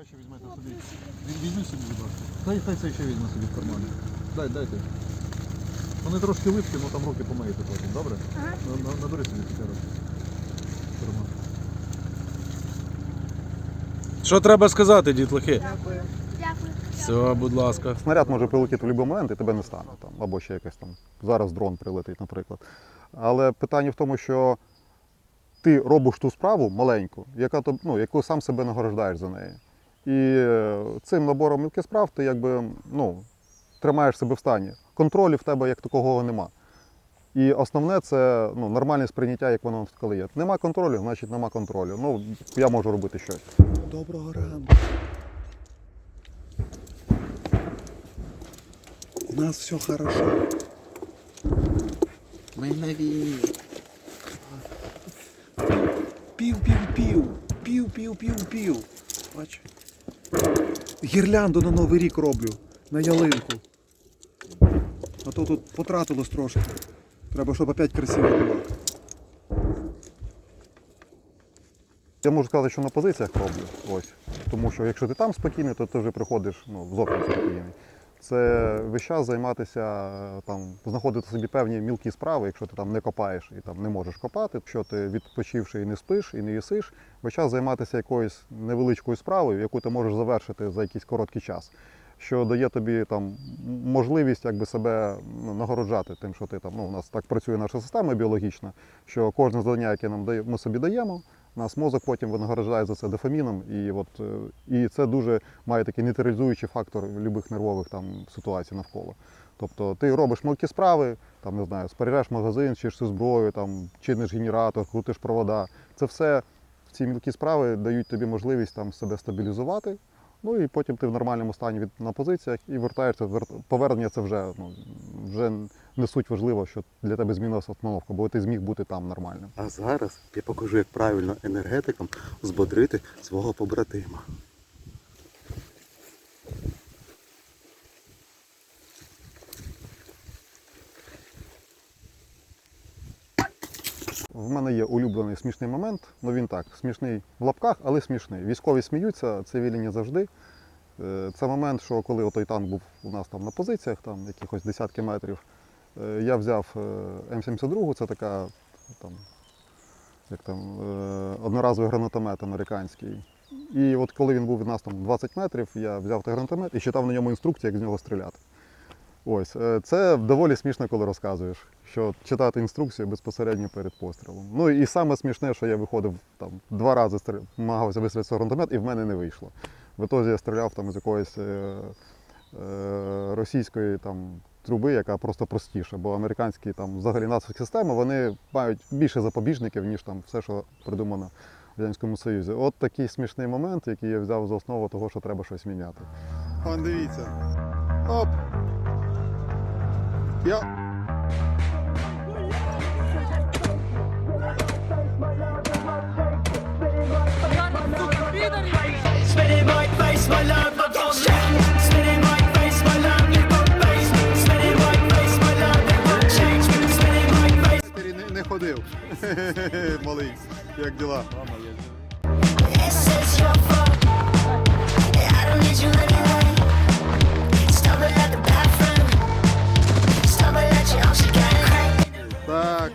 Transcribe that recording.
Краще візьмете собі. Візь- Візьміть собі, будь ласка. Хай, хай це ще візьме собі в кармані. Дай, дайте. Вони трошки липкі, але там руки помиєте потім, добре? Ага. На- на- Набери собі таке раз. Карман. Що треба сказати, дітлахи? Дякую. Дякую. Все, будь лака. Снаряд може прилетіти в будь-який момент і тебе не стане. Там, або ще якась там. Зараз дрон прилетить, наприклад. Але питання в тому, що ти робиш ту справу маленьку, яка ну, яку сам себе нагороджаєш за неї. І е, цим набором мілких справ ти якби ну, тримаєш себе в стані. Контролю в тебе як такого нема. І основне це ну, нормальне сприйняття, як воно коли є. Нема контролю, значить нема контролю. Ну, я можу робити щось. Доброго ранку. У нас все хорошо. Ми на війні. Пів-пів-пів. Пів-пів-пів-пів. Бач. Гірлянду на Новий рік роблю. На ялинку. А то тут потратилось трошки. Треба, щоб опять красиво було. Я можу сказати, що на позиціях роблю. Ось. Тому що якщо ти там спокійний, то ти вже приходиш ну, зовсім спокійний. Це весь час займатися, там, знаходити собі певні мілкі справи, якщо ти там не копаєш і там не можеш копати, якщо ти відпочивши і не спиш, і не їсиш, весь час займатися якоюсь невеличкою справою, яку ти можеш завершити за якийсь короткий час. Що дає тобі там можливість якби себе нагороджати тим, що ти там. Ну, у нас так працює наша система біологічна, що кожне завдання, яке нам дає, ми собі даємо, нас мозок потім винагороджає за це дофаміном, і от е, і це дуже має такий нейтралізуючий фактор любих нервових там ситуацій навколо. Тобто ти робиш мелкі справи, там не знаю, споряджаєш магазин, чиш всю зброю, там чиниш генератор, крутиш провода. Це все ці мілкі справи дають тобі можливість там себе стабілізувати. Ну і потім ти в нормальному стані від на позиціях і вертаєшся. вер- Повернення це вже ну вже не суть важливо, що для тебе змінилася обстановка, бо ти зміг бути там нормальним. А зараз я покажу, як правильно енергетикам збодрити свого побратима. В мене є улюблений смішний момент. Ну він так, смішний в лапках, але смішний. Військові сміються, цивільні завжди. Е, Це момент, що коли той танк був у нас там на позиціях, там якихось десятки метрів, я взяв е, М72, це така там, як там, е, одноразовий гранатомет американський. І от коли він був від нас там 20 метрів, я взяв той гранатомет і читав на ньому інструкцію, як з нього стріляти. Ось, е, це доволі смішно, коли розказуєш, що читати інструкцію безпосередньо перед пострілом. Ну і саме смішне, що я виходив там два рази стрі- намагався вистрілити гранатомет, і в мене не вийшло. В ітозі я стріляв там з якоїсь е, е, російської там труби, яка просто простіша, бо американські там взагалі нацистські системи вони мають більше запобіжників, ніж там все, що придумано в Радянському Союзі. От такий смішний момент, який я взяв за основу того, що треба щось міняти. Вон дивіться. Оп. Я. My love, народив. Малий, як діла? Так.